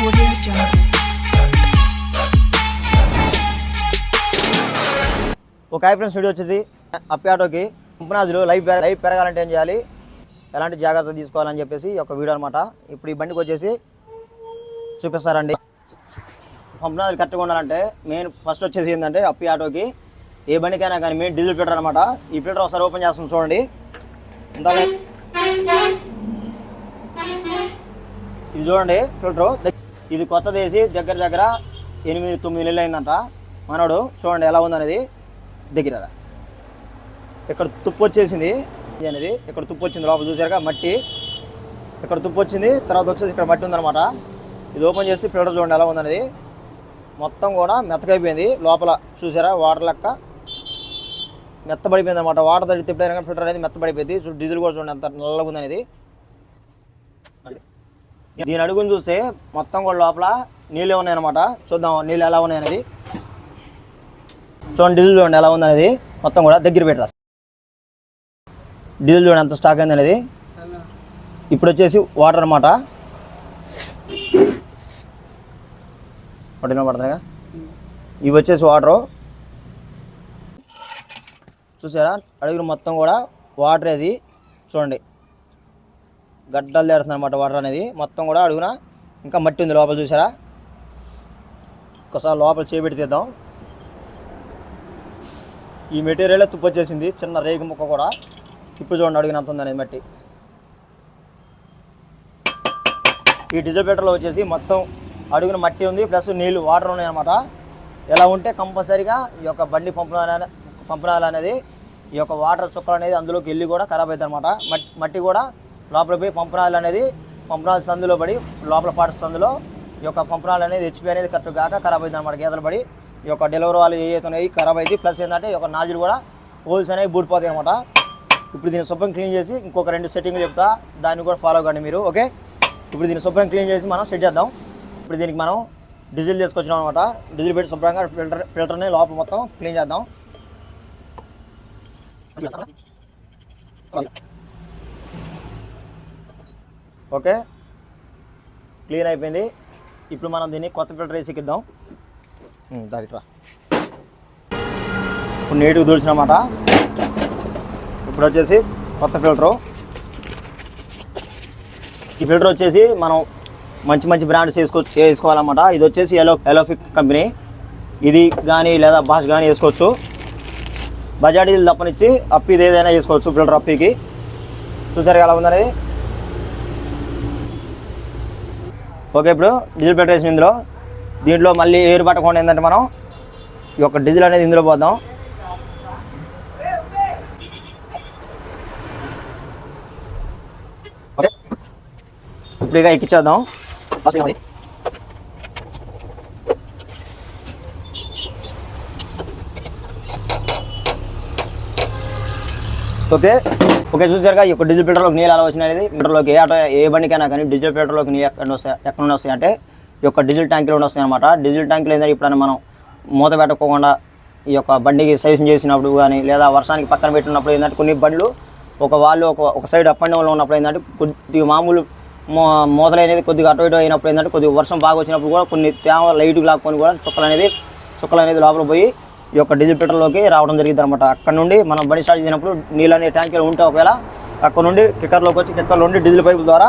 ఒక hi friends video వచ్చేసి అప్పి ఆటోకి. లైఫ్ లైఫ్ పెరగాలంటే ఏం చేయాలి? ఎలాంటి జాగ్రత్త తీసుకోవాలని చెప్పేసి ఒక వీడియో అనమాట ఇప్పుడు ఈ బండికి వచ్చేసి చూపిస్తారండి. పంపనాజులు కరెక్ట్గా ఉండాలంటే మెయిన్ ఫస్ట్ వచ్చేసి ఏంటంటే అప్పి ఆటోకి ఏ బండికైనా కానీ మెయిన్ డీజిల్ ఫిల్టర్ అనమాట ఈ ఫిల్టర్ ఒకసారి ఓపెన్ చేస్తాం చూడండి. ఇది చూడండి ఫిల్టర్. ఇది కొత్తది వేసి దగ్గర దగ్గర ఎనిమిది తొమ్మిది నెలలు అయిందంట మనోడు చూడండి ఎలా ఉందనేది దగ్గర ఇక్కడ తుప్పు వచ్చేసింది. అనేది ఇక్కడ తుప్పు వచ్చింది లోపల చూసారుగా మట్టి. ఇక్కడ తుప్పు వచ్చింది తర్వాత వచ్చేసి ఇక్కడ మట్టి ఉందన్నమాట. ఇది ఓపెన్ చేస్తే ఫిల్టర్ చూడండి ఎలా ఉందనేది. మొత్తం కూడా మెత్తకైపోయింది లోపల చూసారా వాటర్ లెక్క మెత్తబడిపోయింది అనమాట వాటర్ తడితే ఎప్పుడైనా ఫిల్టర్ అనేది మెత్తబడిపోయింది. డీజిల్ కూడా చూడండి ఎంత నల్లగా ఉందనేది. దీని అడుగుని చూస్తే మొత్తం కూడా లోపల నీళ్ళే ఉన్నాయన్నమాట. చూద్దాం నీళ్ళు ఎలా ఉన్నాయి అనేది. చూడండి డీజిల్ చూడండి ఎలా ఉంది అనేది మొత్తం కూడా దగ్గర పెట్టరా డీజిల్ చూడండి ఎంత స్టాక్ అయింది అనేది. ఇప్పుడు వచ్చేసి వాటర్ అనమాట ఒకటి పడుతున్నాయిగా ఇవి వచ్చేసి వాటరు చూసారా? అడుగులు మొత్తం కూడా వాటర్ అది. చూడండి. గడ్డలు తెరుతుంది అనమాట వాటర్ అనేది. మొత్తం కూడా అడుగున ఇంకా మట్టి ఉంది లోపల చూసారా? ఒకసారి లోపల చేపెట్టి తీద్దాం. ఈ మెటీరియల్ తుప్పొచ్చేసింది చిన్న రేగు ముక్క కూడా ఇప్పుడు చూడండి అడిగినంత ఉంది అనేది మట్టి. ఈ డీజిల్ పెట్రోల్ వచ్చేసి మొత్తం అడుగున మట్టి ఉంది ప్లస్ నీళ్ళు వాటర్ ఉన్నాయి అనమాట ఎలా ఉంటే కంపల్సరీగా ఈ యొక్క బండి పంపనాలు పంపనాలు అనేది ఈ యొక్క వాటర్ చుక్కలు అనేది అందులోకి వెళ్ళి కూడా ఖరాబ్ అవుతుంది అనమాట మట్టి కూడా లోపల పోయి పంపనాలు అనేది పంపనాలు సందులో పడి లోపల పాట సందులో ఈ యొక్క పంపనాలు అనేది హెచ్పి అనేది కరెక్ట్ కాక ఖరాబ్ అయింది అనమాట గేదలు పడి. ఈ యొక్క డెలివరీ వాళ్ళు ఏవైతున్నాయి ఖరాబ్ అయింది. ప్లస్ ఏంటంటే ఈ యొక్క నాజులు కూడా హోల్స్ అనేవి బూడిపోతాయి అనమాట ఇప్పుడు దీన్ని శుభ్రం క్లీన్ చేసి ఇంకొక రెండు సెట్టింగ్లు చెప్తా. దాన్ని కూడా ఫాలో కండి మీరు ఓకే ఇప్పుడు దీన్ని శుభ్రం క్లీన్ చేసి మనం సెట్ చేద్దాం. ఇప్పుడు దీనికి మనం డీజిల్ తీసుకొచ్చినాం అనమాట డీజిల్ పెట్టి శుభ్రంగా ఫిల్టర్ ఫిల్టర్ని లోపల మొత్తం క్లీన్ చేద్దాం. ఓకే? క్లీన్ అయిపోయింది. ఇప్పుడు మనం దీన్ని కొత్త ఫిల్టర్ వేసి ఎక్కిద్దాం దాకిట్రా ఇప్పుడు నీట్గా దూల్చినమాట. ఇప్పుడు వచ్చేసి కొత్త ఫిల్టరు. ఈ ఫిల్టర్ వచ్చేసి మనం మంచి మంచి బ్రాండ్స్ వేసుకో వేసుకోవాలన్నమాట. ఇది వచ్చేసి ఎలో ఎలోఫిక్ కంపెనీ. ఇది కానీ లేదా బాష్ కానీ వేసుకోవచ్చు. బజాజ్ ఇది తప్పనిచ్చి అప్పి ఇది ఏదైనా వేసుకోవచ్చు ఫిల్టర్ అప్పికి. చూసారు ఎలా ఉందనేది? ఓకే ఇప్పుడు డీజిల్ ఫిల్టర్ వేసిన ఇందులో. దీంట్లో మళ్ళీ ఏరు పట్టకుండా ఏంటంటే మనం ఈ యొక్క డీజిల్ అనేది ఇందులో పోద్దాం. ఓకే. ఇప్పుడు ఇక ఎక్కించేద్దాం ఓకే ఓకే చూసారుగా ఈ యొక్క డీజిల్ పెట్రోల్కి నీళ్ళు ఎలా వచ్చినాయి అనేది పెట్రోల్కి ఏ ఆటో ఏ బండికైనా కానీ డీజిల్ పెట్రోల్కి నీళ్ళు ఎక్కడ వస్తాయి ఎక్కడ నుండి వస్తాయి అంటే ఈ యొక్క డీజిల్ ట్యాంకులు ఉండి వస్తాయి అనమాట డీజిల్ ట్యాంకులు ఏంటంటే ఇప్పుడైనా మనం మూత పెట్టకోకుండా ఈ యొక్క బండికి సజెషన్ చేసినప్పుడు కానీ లేదా వర్షానికి పక్కన పెట్టినప్పుడు ఏంటంటే కొన్ని బండ్లు ఒక వాళ్ళు ఒక ఒక సైడ్ అప్ అండ్ డౌన్లో ఉన్నప్పుడు ఏంటంటే కొద్దిగా మామూలు మో మూతలు అనేది కొద్దిగా అటు ఇటు అయినప్పుడు ఏంటంటే కొద్దిగా వర్షం బాగా వచ్చినప్పుడు కూడా కొన్ని తేమ లైట్గా లాక్కొని కూడా చుక్కలు అనేది చుక్కలు అనేది లోపల పోయి ఈ యొక్క డీజిల్ పెట్రోల్లోకి రావడం జరిగింది అనమాట అక్కడ నుండి మనం బండి స్టార్ట్ చేసినప్పుడు నీళ్ళు అనే ట్యాంకర్ ఉంటే ఒకవేళ అక్కడ నుండి కిక్కర్లోకి వచ్చి కిక్కర్ నుండి డీజిల్ పైపు ద్వారా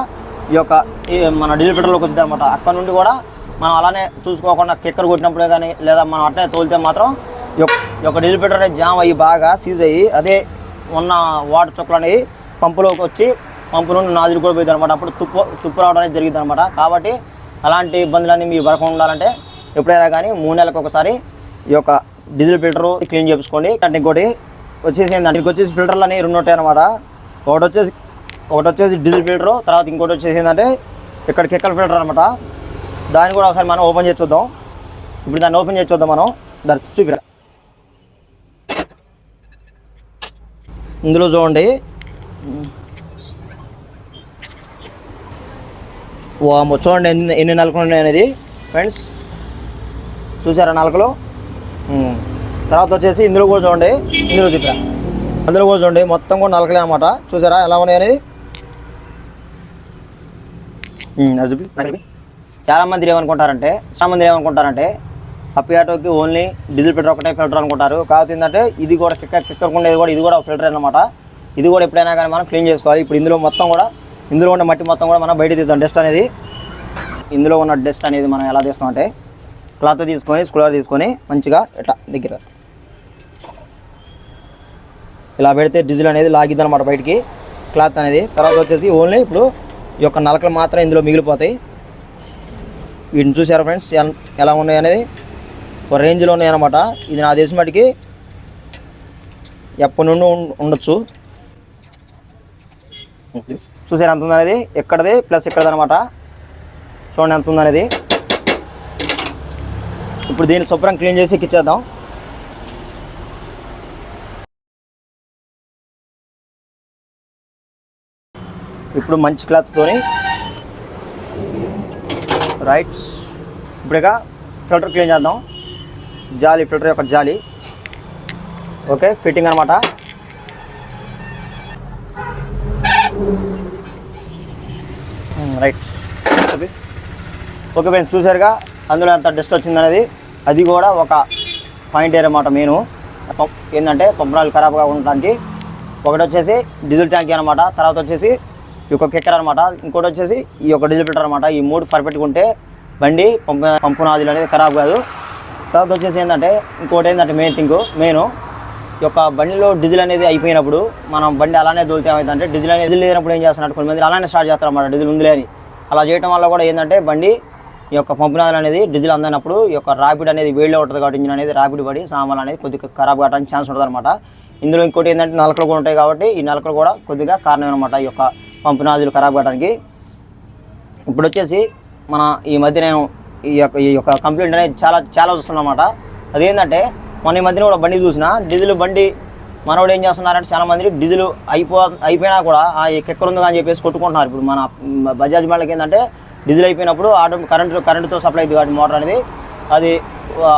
ఈ యొక్క ఈ మన డీజిల్ పెట్రోల్లోకి వచ్చింది అనమాట అక్కడ నుండి కూడా మనం అలానే చూసుకోకుండా కిక్కర్ కొట్టినప్పుడే కానీ లేదా మనం అట్లనే తోలితే మాత్రం ఈ యొక్క- డీజిల్ పెట్రోల్ అనేది జామ్ అయ్యి బాగా సీజ్ అయ్యి అదే ఉన్న వాటర్ చుక్కలు అనేవి పంపులోకి వచ్చి పంపు నుండి నాదిరి కూడా పోయింది అనమాట అప్పుడు తుప్పు తుప్పు రావడం అనేది జరిగింది అనమాట కాబట్టి అలాంటి ఇబ్బందులన్నీ మీరు పడకుండా ఉండాలంటే ఎప్పుడైనా కానీ మూడు నెలలకు ఒకసారి ఈ యొక్క డీజిల్ ఫిల్టర్ క్లీన్ చేసుకోండి అంటే ఇంకోటి వచ్చేసి ఏంటంటే వచ్చేసి ఫిల్టర్లు అనేవి రెండు ఉంటాయి అనమాట ఒకటి వచ్చేసి ఒకటి వచ్చేసి డీజిల్ ఫిల్టర్ తర్వాత ఇంకోటి వచ్చేసి ఏంటంటే ఇక్కడ కెక్కల ఫిల్టర్ అనమాట దాన్ని కూడా ఒకసారి మనం ఓపెన్ చేసి చూద్దాం. ఇప్పుడు దాన్ని ఓపెన్ చేసి చూద్దాం మనం. దాన్ని చూపిరా. ఇందులో చూడండి. వామ్మో చూడండి ఎన్ని ఎన్ని నలకలు ఉన్నాయి అనేది. ఫ్రెండ్స్ చూసారా నలకలు తర్వాత వచ్చేసి ఇందులో కూడా చూడండి. ఇందులో చూపిరా. అందులో కూడా చూడండి. మొత్తం కూడా నలకలే అనమాట చూసారా? ఎలా ఉన్నాయి అనేది? అది చూపి. చాలామంది చాలా మంది ఏమనుకుంటారంటే చాలా మంది ఏమనుకుంటారంటే అప్పి ఆటోకి ఓన్లీ డీజిల్ ఫిల్టర్ ఒకటే ఫిల్టర్ అనుకుంటారు. కాకపోతే ఏంటంటే ఇది కూడా కిక్కర్ కిక్కర్ ఉండేది కూడా ఇది కూడా ఫిల్టర్ అనమాట ఇది కూడా ఎప్పుడైనా కానీ మనం క్లీన్ చేసుకోవాలి. ఇప్పుడు ఇందులో మొత్తం కూడా ఇందులో ఉన్న మట్టి మొత్తం కూడా మనం బయట తీద్దాం. డస్ట్ అనేది. ఇందులో ఉన్న డస్ట్ అనేది మనం ఎలా తీస్తామంటే క్లాత్ తీసుకొని స్క్రూలర్ తీసుకొని మంచిగా ఇట్లా దగ్గర. ఇలా పెడితే డీజిల్ అనేది లాగిద్ది అనమాట బయటికి. క్లాత్ అనేది తర్వాత వచ్చేసి ఓన్లీ ఇప్పుడు ఈ యొక్క నలకలు మాత్రం ఇందులో మిగిలిపోతాయి. వీటిని చూసారా ఫ్రెండ్స్? ఎన్- ఎలా ఉన్నాయి అనేది ఒక రేంజ్లో ఉన్నాయి అనమాట ఇది నా దేశం మటుకి ఎప్పటి నుండి ఉండొచ్చు. చూసారు ఎంత ఉందనేది? ఎక్కడది? ప్లస్ ఎక్కడది అనమాట చూడండి ఎంత ఉందనేది. ఇప్పుడు దీన్ని శుభ్రం క్లీన్ చేసి ఇచ్చేద్దాం ఇప్పుడు మంచి క్లాత్తోని రైట్స్ ఇప్పుడుగా ఫిల్టర్ క్లీన్ చేద్దాం. జాలి ఫిల్టర్ యొక్క జాలి. ఓకే ఫిట్టింగ్ అనమాట రైట్ ఓకే మేము చూసారుగా అందులో ఎంత డస్ట్ వచ్చిందనేది. అది కూడా ఒక పాయింట్ అనమాట మెయిన్. ఏంటంటే పంపరాలు ఖరాబ్గా ఉండడానికి ఒకటి వచ్చేసి డీజిల్ ట్యాంక్ అనమాట తర్వాత వచ్చేసి ఈ యొక్క కిక్కర్ అనమాట ఇంకోటి వచ్చేసి ఈ యొక్క డీజిల్ ఫిల్టర్ అనమాట ఈ మూడు పర్ఫెక్ట్గా ఉంటే బండి పంపు పంపు నాదులు అనేది ఖరాబ్ కాదు. తర్వాత వచ్చేసి ఏంటంటే ఇంకోటి ఏంటంటే మెయిన్ థింగ్ మెయిన్ ఈ యొక్క బండిలో డీజిల్ అనేది అయిపోయినప్పుడు మనం బండి అలానే దోలితే ఏమైందంటే డీజిల్ అనేది లేనప్పుడు ఏం చేస్తున్నట్టు కొంతమంది అలానే స్టార్ట్ చేస్తారు అన్నమాట డీజిల్ ఉందిలే అని. అలా చేయడం వల్ల కూడా ఏంటంటే బండి ఈ యొక్క పంపునాలు అనేది డీజిల్ అందనప్పుడు ఈ యొక్క ర్యాపిడ్ అనేది వేడిలో ఉంటుంది కాబట్టి ఇంజిన్ అనేది ర్యాపిడ్ పడి సామాన్లు అనేది కొద్దిగా ఖరాబ్ కావడానికి ఛాన్స్ ఉంటుంది అనమాట ఇందులో ఇంకోటి ఏంటంటే నలకలు కూడా ఉంటాయి కాబట్టి ఈ నలకలు కూడా కొద్దిగా కారణం అనమాట ఈ యొక్క పంపు నాజులు ఖరాబ్ కావడానికి. ఇప్పుడు వచ్చేసి మన ఈ మధ్య నేను ఈ యొక్క ఈ యొక్క కంప్లైంట్ అనేది చాలా చాలా చూస్తున్నమాట అదేంటంటే మన ఈ మధ్యన కూడా బండి చూసిన డీజిల్ బండి మనోడు ఏం చేస్తున్నారంటే చాలా మంది డీజిల్ అయిపో అయిపోయినా కూడా ఆ ఎక్కడ ఉంది అని చెప్పేసి కొట్టుకుంటున్నారు. ఇప్పుడు మన బజాజ్ బండ్లకి ఏంటంటే డీజిల్ అయిపోయినప్పుడు ఆటో కరెంటు కరెంటుతో సప్లై అయింది కాబట్టి మోటార్ అనేది. అది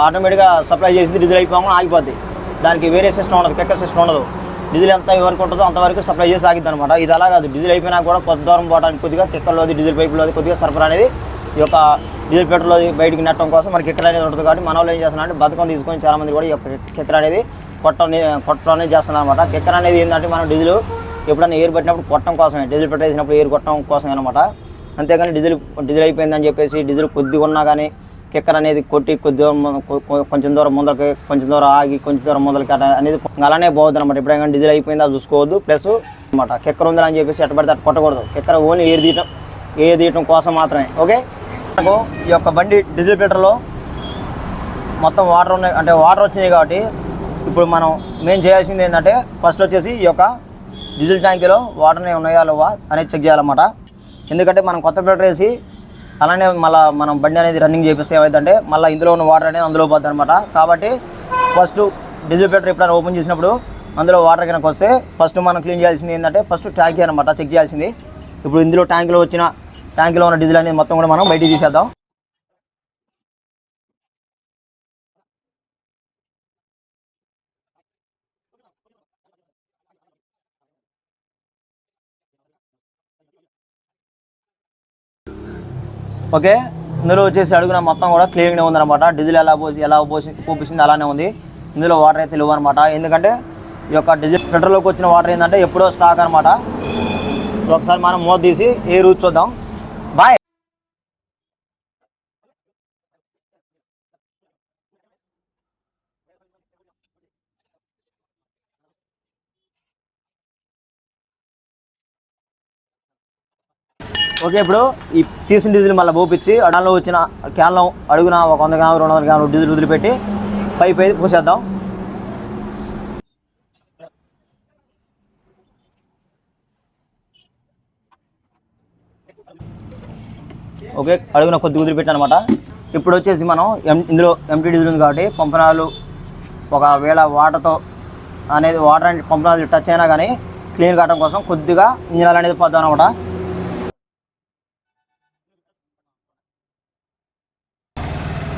ఆటోమేటిక్గా సప్లై చేసి డీజిల్ అయిపోగానే ఆగిపోద్ది. దానికి వేరే సిస్టమ్ ఉండదు కెక్కర్ సిస్టమ్ ఉండదు. డీజిల్ ఎంత వరకు ఉంటుందో అంతవరకు సప్లై చేసి ఆగిద్ది అనమాట ఇది అలా కాదు డీజిల్ అయిపోయినా కూడా కొద్ది దూరం పోవడానికి కొద్దిగా కెక్కర్లోది డీజిల్ పైపులోది కొద్దిగా సరఫరా అనేది ఈ యొక్క డీజిల్ పెట్రోల్ బయటికి నెట్టడం కోసం మనకి కిక్కర్ అనేది ఉంటుంది కాబట్టి మన వాళ్ళు ఏం చేస్తున్నారంటే బతుకం తీసుకొని చాలా మంది కూడా ఈ యొక్క కిక్కర్ అనేది కొట్టడం కొట్టడం అనేది చేస్తున్నారు అనమాట కిక్కర్ అనేది ఏంటంటే మనం డీజిల్ ఎప్పుడైనా ఎయిర్ పెట్టినప్పుడు కొట్టడం కోసమే డీజిల్ పెట్రోల్ వేసినప్పుడు ఎయిర్ కొట్టడం కోసమే అనమాట అంతేగాని డీజిల్ డీజిల్ అయిపోయిందని చెప్పేసి డీజిల్ కొద్దిగా ఉన్నా కానీ కిక్కర్ అనేది కొట్టి కొద్ది కొంచెం దూరం ముందరకి కొంచెం దూరం ఆగి కొంచెం దూరం ముందరకి అట్లా అనేది అలానే పోవద్దు అనమాట ఎప్పుడైనా డీజిల్ అయిపోయిందా చూసుకోవద్దు. ప్లస్ అనమాట కిక్కర్ ఉందని అని చెప్పేసి ఎట్ట పడితే అట్ట కొట్టకూడదు. కిక్కర్ ఓన్లీ ఏది తీయటం ఏది తీయటం కోసం మాత్రమే. ఓకే? మనకు ఈ యొక్క బండి డీజిల్ ఫిల్టర్లో మొత్తం వాటర్ ఉన్నాయి అంటే వాటర్ వచ్చినాయి కాబట్టి ఇప్పుడు మనం మేము చేయాల్సింది ఏంటంటే ఫస్ట్ వచ్చేసి ఈ యొక్క డీజిల్ ట్యాంకీలో వాటర్ని ఉన్నాయా లేవా అనేది చెక్ చేయాలన్నమాట. ఎందుకంటే మనం కొత్త ఫిల్టర్ వేసి అలానే మళ్ళీ మనం బండి అనేది రన్నింగ్ చేపిస్తే ఏమైందంటే మళ్ళీ ఇందులో ఉన్న వాటర్ అనేది అందులో పోద్ది అనమాట కాబట్టి ఫస్ట్ డీజిల్ ఫిల్టర్ ఎప్పుడైనా ఓపెన్ చేసినప్పుడు అందులో వాటర్ కనుక వస్తే ఫస్ట్ మనం క్లీన్ చేయాల్సింది ఏంటంటే ఫస్ట్ ట్యాంకీ అనమాట చెక్ చేయాల్సింది. ఇప్పుడు ఇందులో ట్యాంకులో వచ్చిన ట్యాంకులో ఉన్న డీజిల్ అనేది మొత్తం కూడా మనం బయట తీసేద్దాం. ఓకే? ఇందులో వచ్చేసి అడుగున మొత్తం కూడా క్లీన్గానే ఉందన్నమాట. డీజిల్ ఎలా పోసి ఎలా పోసి పోపిస్తుంది అలానే ఉంది. ఇందులో వాటర్ అయితే లేవు అనమాట ఎందుకంటే ఈ యొక్క డీజిల్ ఫిల్టర్లోకి వచ్చిన వాటర్ ఏంటంటే ఎప్పుడో స్టాక్ అనమాట ఒకసారి మనం మూత తీసి ఏ రూట్ చూద్దాం బాయ్ ఓకే ఇప్పుడు ఈ తీసిన డీజిల్ మళ్ళీ పోపించి అడాలో వచ్చిన క్యాన్లో అడుగున ఒక వంద గ్రాములు రెండు వందల గ్రాములు డీజిల్ వదిలిపెట్టి పైప్ అయితే పోసేద్దాం ఓకే అడుగున కొద్ది వదిలిపెట్టాను అనమాట ఇప్పుడు వచ్చేసి మనం ఎం ఇందులో ఎంటీ డీజిల్ ఉంది కాబట్టి పంపనాలు ఒకవేళ వాటర్తో అనేది వాటర్ అండ్ పంపనాలు టచ్ అయినా కానీ క్లీన్ కావడం కోసం కొద్దిగా ఇంజనాలు అనేది పోద్దాం అనమాట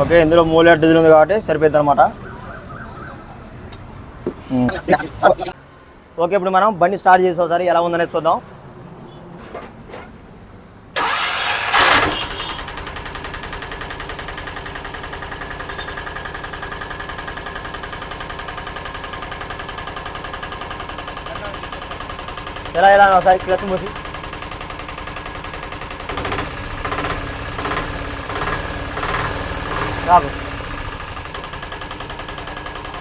ఓకే ఇందులో మూడు లీటర్ డీజిల్ ఉంది కాబట్టి సరిపోద్ది అనమాట ఓకే ఇప్పుడు మనం బండి స్టార్ట్ చేసి ఒకసారి ఎలా ఉందనేది చూద్దాం. ఎలా ఎలా ఒకసారి క్లచ్ మూసి రాకు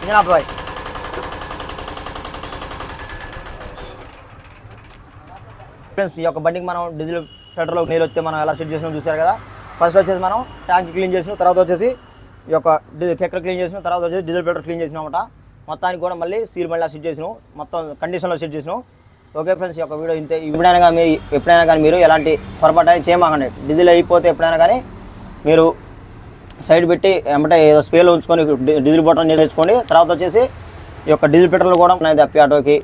ఇంజన్ ఆపు ఫ్రెండ్స్ ఈ యొక్క బండికి మనం డీజిల్ పెట్రోల్ నీళ్ళు వస్తే మనం ఎలా సెట్ చేసినాం చూసారు కదా? ఫస్ట్ వచ్చేసి మనం ట్యాంక్ క్లీన్ చేసిన తర్వాత వచ్చేసి ఈ యొక్క కెక్కర్ క్లీన్ చేసిన తర్వాత వచ్చేసి డీజిల్ పెట్రోల్ క్లీన్ చేసినాం అనమాట మొత్తానికి కూడా మళ్ళీ సీల్ మళ్ళీ సెట్ చేసినాం మొత్తం కండిషన్లో సెట్ చేసినాం. ఓకే ఫ్రెండ్స్ ఈ యొక్క వీడియో ఇంతే. ఎప్పుడైనా కానీ మీరు ఎప్పుడైనా కానీ మీరు ఎలాంటి పొరపాటు అనేది చేయమాకండి. డీజిల్ అయిపోతే ఎప్పుడైనా కానీ మీరు సైడ్ పెట్టి ఏమంటే ఏదో స్పేలో ఉంచుకొని డీజిల్ బటన్ నీళ్ళు తెచ్చుకోండి. తర్వాత వచ్చేసి ఈ యొక్క డీజిల్ పెట్రోల్ కూడా అనేది అప్పి ఆటోకి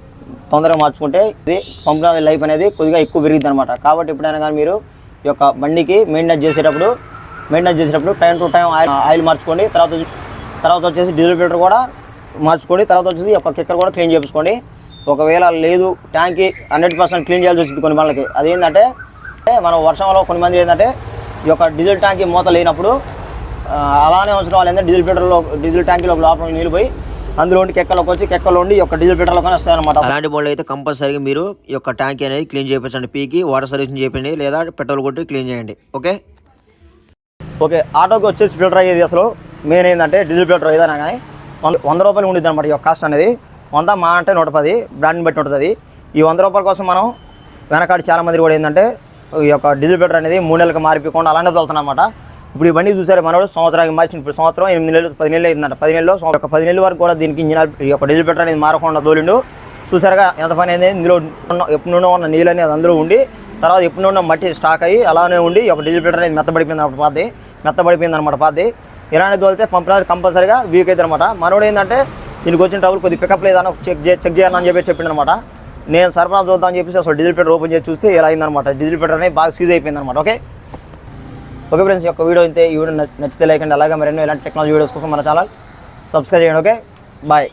తొందరగా మార్చుకుంటే ఇది పంపిన లైఫ్ అనేది కొద్దిగా ఎక్కువ పెరిగింది అనమాట కాబట్టి ఎప్పుడైనా కానీ మీరు ఈ యొక్క బండికి మెయింటెనెన్స్ చేసేటప్పుడు మెయింటెనెన్స్ చేసేటప్పుడు time to time oil oil మార్చుకోండి. తర్వాత వచ్చి- తర్వాత వచ్చేసి డీజిల్ పెట్రోల్ కూడా మార్చుకోండి. తర్వాత వచ్చేసి ఒక కిక్కర్ కూడా క్లీన్ చేయించుకోండి ఒకవేళ లేదు ట్యాంక్కి హండ్రెడ్ పర్సెంట్ క్లీన్ చేయాల్సి వచ్చింది కొన్ని మనకి అదేంటంటే మనం వర్షంలో కొన్ని మంది ఏంటంటే ఈ యొక్క డీజిల్ ట్యాంక్ మూత లేనప్పుడు అలానే ఉంచడం వల్ల డీజిల్ పెట్రోల్లో డీజిల్ ట్యాంకీలో లోపల నీళ్ళు పోయి అందులో ఉండి కెక్కలోకి వచ్చి కెక్కలో ఉండి యొక్క డీజిల్ పెట్రోల్ కానీ వస్తాయన్నమాట. అలాంటి బోర్డు అయితే కంపల్సరీగా మీరు ఈ యొక్క ట్యాంక్ అనేది క్లీన్ చేయించండి. పీకి వాటర్ సర్వీసింగ్ చేయండి లేదా పెట్రోల్ కొట్టి క్లీన్ చేయండి. ఓకే? ఓకే ఆటోకి వచ్చేసి ఫిల్టర్ అయ్యేది అసలు మెయిన్ ఏంటంటే డీజిల్ ఫిల్టర్ ఏదైనా కానీ వంద వంద రూపాయలు ఉండిద్ది అనమాట ఈ యొక్క కాస్ట్ అనేది. వంద మా అంటే నూట పది బ్రాండ్ని బట్టి ఉంటుంది. ఈ వంద రూపాయల కోసం మనం వెనకాడి చాలా మంది కూడా ఏంటంటే ఈ యొక్క డీజిల్ ఫిల్టర్ అనేది మూడు నెలలకు మారిపోకుండా అలానే వెళ్తున్నాం అనమాట ఇప్పుడు ఇవన్నీ చూసారు మనోడు సంవత్సరానికి మార్చిన ఇప్పుడు సంవత్సరం ఎనిమిది నెలలు పది నెలలు అయిందంట పది నెలలు ఒక పది నెలల వరకు కూడా దీనికి ఇంజిన్ ఈ యొక్క డీజిల్ ఫిల్టర్ అనేది మారకుండా తోలిండు. చూసారుగా ఎంత పని అయింది? ఇందులో ఉన్న ఎప్పుడు ఉన్న నీళ్ళు అనేది అందులో ఉండి తర్వాత ఎప్పుడు మట్టి స్టాక్ అయ్యి అలానే ఉండి ఒక డీజిల్ ఫిల్టర్ అనేది మెత్తబడిపోయింది అన్నమాట పాతి మెత్తబడిపోయింది అనమాట పాతి ఇలానే తోలితే పంపిన కంపల్సరీగా వీక్ అవుతుంది అనమాట మనోడు ఏంటంటే దీనికి వచ్చిన ట్రబుల్ కొద్ది పికప్ లేదని చెక్ చే చెక్ చేయాలని చెప్పి చెప్పింది అనమాట నేను సరఫరా చూద్దామని చెప్పేసి అసలు డీజిల్ ఫిల్టర్ ఓపెన్ చేసి చూస్తే ఇలా అయిందనమాట డీజిల్ ఫిల్టర్ అనేది బాగా సీజ్ అయిపోయింది అనమాట ఓకే? ఓకే ఫ్రెండ్స్ యొక్క వీడియో అయితే ఈ వీడియో నచ్చితే లైక్ అండి అలాగే మరెన్నో ఇలాంటి టెక్నాలజీ వీడియోస్ కోసం మన ఛానల్ సబ్స్క్రైబ్ చేయండి ఓకే? బాయ్